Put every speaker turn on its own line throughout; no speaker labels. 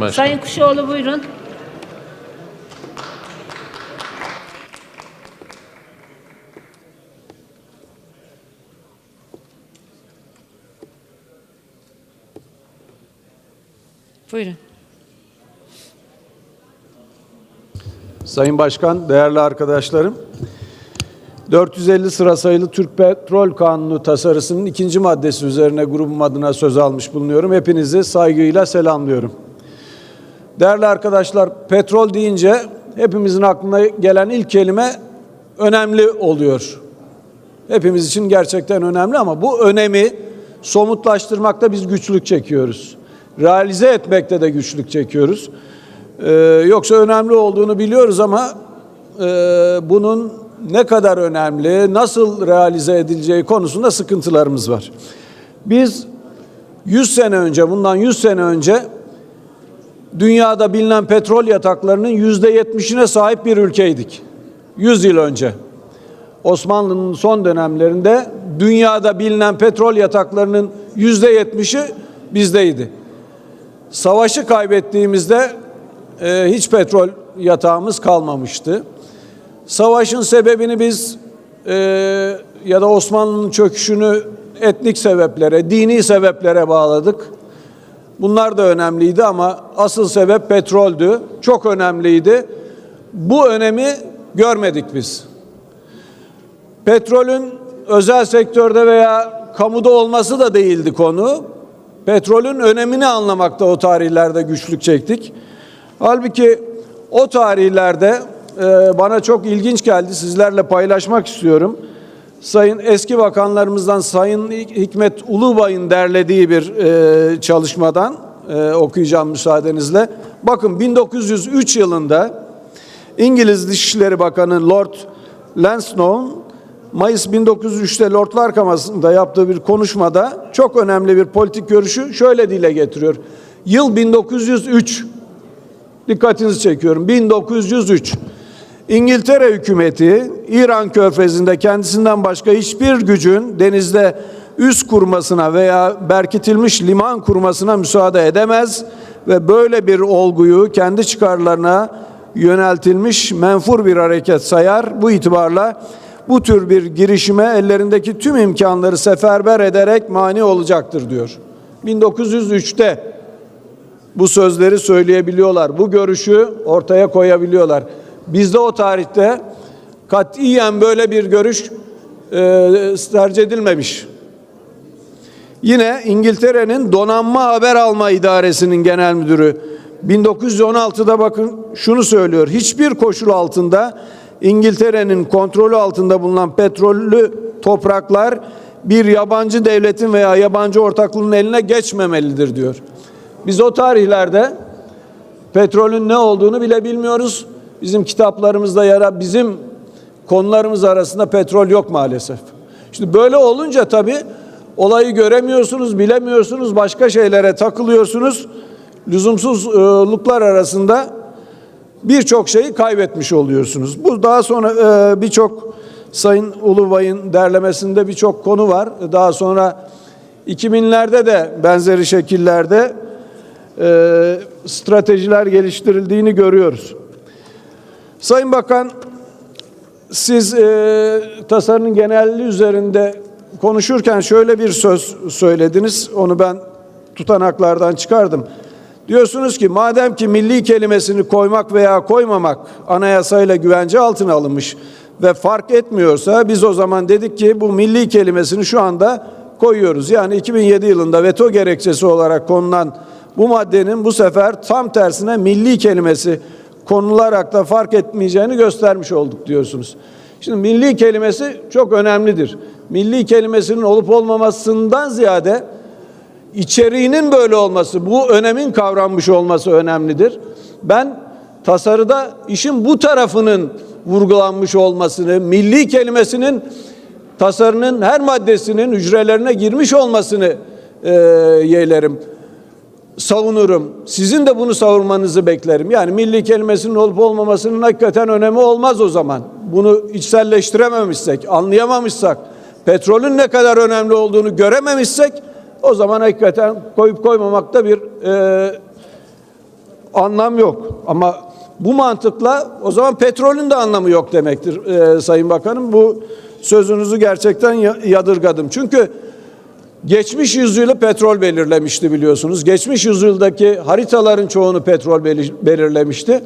Başkan.
Sayın Kuşoğlu buyurun. Buyurun.
Sayın Başkan, değerli arkadaşlarım. 450 sıra sayılı Türk Petrol Kanunu tasarısının ikinci maddesi üzerine grubum adına söz almış bulunuyorum. Hepinizi saygıyla selamlıyorum. Değerli arkadaşlar, petrol deyince hepimizin aklına gelen ilk kelime önemli oluyor. Hepimiz için gerçekten önemli ama bu önemi somutlaştırmakta biz güçlük çekiyoruz. Realize etmekte de güçlük çekiyoruz. Ee, yoksa önemli olduğunu biliyoruz ama e, bunun ne kadar önemli, nasıl realize edileceği konusunda sıkıntılarımız var. Biz 100 sene önce, bundan 100 sene önce dünyada bilinen petrol yataklarının yüzde yetmişine sahip bir ülkeydik. 100 yıl önce. Osmanlı'nın son dönemlerinde dünyada bilinen petrol yataklarının yüzde yetmişi bizdeydi. Savaşı kaybettiğimizde e, hiç petrol yatağımız kalmamıştı. Savaşın sebebini biz e, ya da Osmanlı'nın çöküşünü etnik sebeplere, dini sebeplere bağladık. Bunlar da önemliydi ama asıl sebep petroldü. Çok önemliydi. Bu önemi görmedik biz. Petrolün özel sektörde veya kamuda olması da değildi konu. Petrolün önemini anlamakta o tarihlerde güçlük çektik. Halbuki o tarihlerde e, bana çok ilginç geldi. Sizlerle paylaşmak istiyorum. Sayın eski bakanlarımızdan Sayın Hikmet Ulubay'ın derlediği bir e, çalışmadan e, okuyacağım müsaadenizle. Bakın 1903 yılında İngiliz Dışişleri Bakanı Lord Lansdowne Mayıs 1903'te Lordlar Kaması'nda yaptığı bir konuşmada çok önemli bir politik görüşü şöyle dile getiriyor. Yıl 1903 dikkatinizi çekiyorum. 1903 İngiltere hükümeti İran körfezinde kendisinden başka hiçbir gücün denizde üs kurmasına veya berkitilmiş liman kurmasına müsaade edemez ve böyle bir olguyu kendi çıkarlarına yöneltilmiş menfur bir hareket sayar. Bu itibarla bu tür bir girişime ellerindeki tüm imkanları seferber ederek mani olacaktır diyor. 1903'te bu sözleri söyleyebiliyorlar. Bu görüşü ortaya koyabiliyorlar. Bizde o tarihte katiyen böyle bir görüş e, tercih edilmemiş. Yine İngiltere'nin donanma haber alma idaresinin genel müdürü 1916'da bakın şunu söylüyor. Hiçbir koşul altında İngiltere'nin kontrolü altında bulunan petrollü topraklar bir yabancı devletin veya yabancı ortaklığın eline geçmemelidir diyor. Biz o tarihlerde petrolün ne olduğunu bile bilmiyoruz. Bizim kitaplarımızda yara bizim konularımız arasında petrol yok maalesef. Şimdi böyle olunca tabii olayı göremiyorsunuz, bilemiyorsunuz, başka şeylere takılıyorsunuz. Lüzumsuzluklar arasında birçok şeyi kaybetmiş oluyorsunuz. Bu daha sonra e, birçok Sayın Ulubay'ın derlemesinde birçok konu var. Daha sonra 2000'lerde de benzeri şekillerde e, stratejiler geliştirildiğini görüyoruz. Sayın Bakan, siz e, tasarının genelliği üzerinde konuşurken şöyle bir söz söylediniz. Onu ben tutanaklardan çıkardım. Diyorsunuz ki madem ki milli kelimesini koymak veya koymamak anayasayla güvence altına alınmış ve fark etmiyorsa biz o zaman dedik ki bu milli kelimesini şu anda koyuyoruz. Yani 2007 yılında veto gerekçesi olarak konulan bu maddenin bu sefer tam tersine milli kelimesi konularak da fark etmeyeceğini göstermiş olduk diyorsunuz. Şimdi milli kelimesi çok önemlidir. Milli kelimesinin olup olmamasından ziyade içeriğinin böyle olması, bu önemin kavranmış olması önemlidir. Ben tasarıda işin bu tarafının vurgulanmış olmasını, milli kelimesinin tasarının her maddesinin hücrelerine girmiş olmasını e, yeğlerim savunurum. Sizin de bunu savurmanızı beklerim. Yani milli kelimesinin olup olmamasının hakikaten önemi olmaz o zaman. Bunu içselleştirememişsek, anlayamamışsak, petrolün ne kadar önemli olduğunu görememişsek o zaman hakikaten koyup koymamakta bir e, anlam yok. Ama bu mantıkla o zaman petrolün de anlamı yok demektir e, Sayın Bakanım. Bu sözünüzü gerçekten ya- yadırgadım. Çünkü geçmiş yüzyılı petrol belirlemişti biliyorsunuz. Geçmiş yüzyıldaki haritaların çoğunu petrol belir- belirlemişti.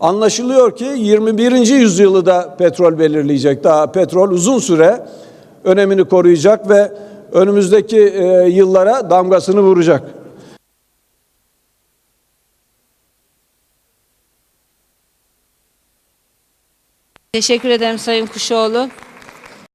Anlaşılıyor ki 21. yüzyılı da petrol belirleyecek. Daha petrol uzun süre önemini koruyacak ve önümüzdeki e, yıllara damgasını vuracak.
Teşekkür ederim Sayın Kuşoğlu.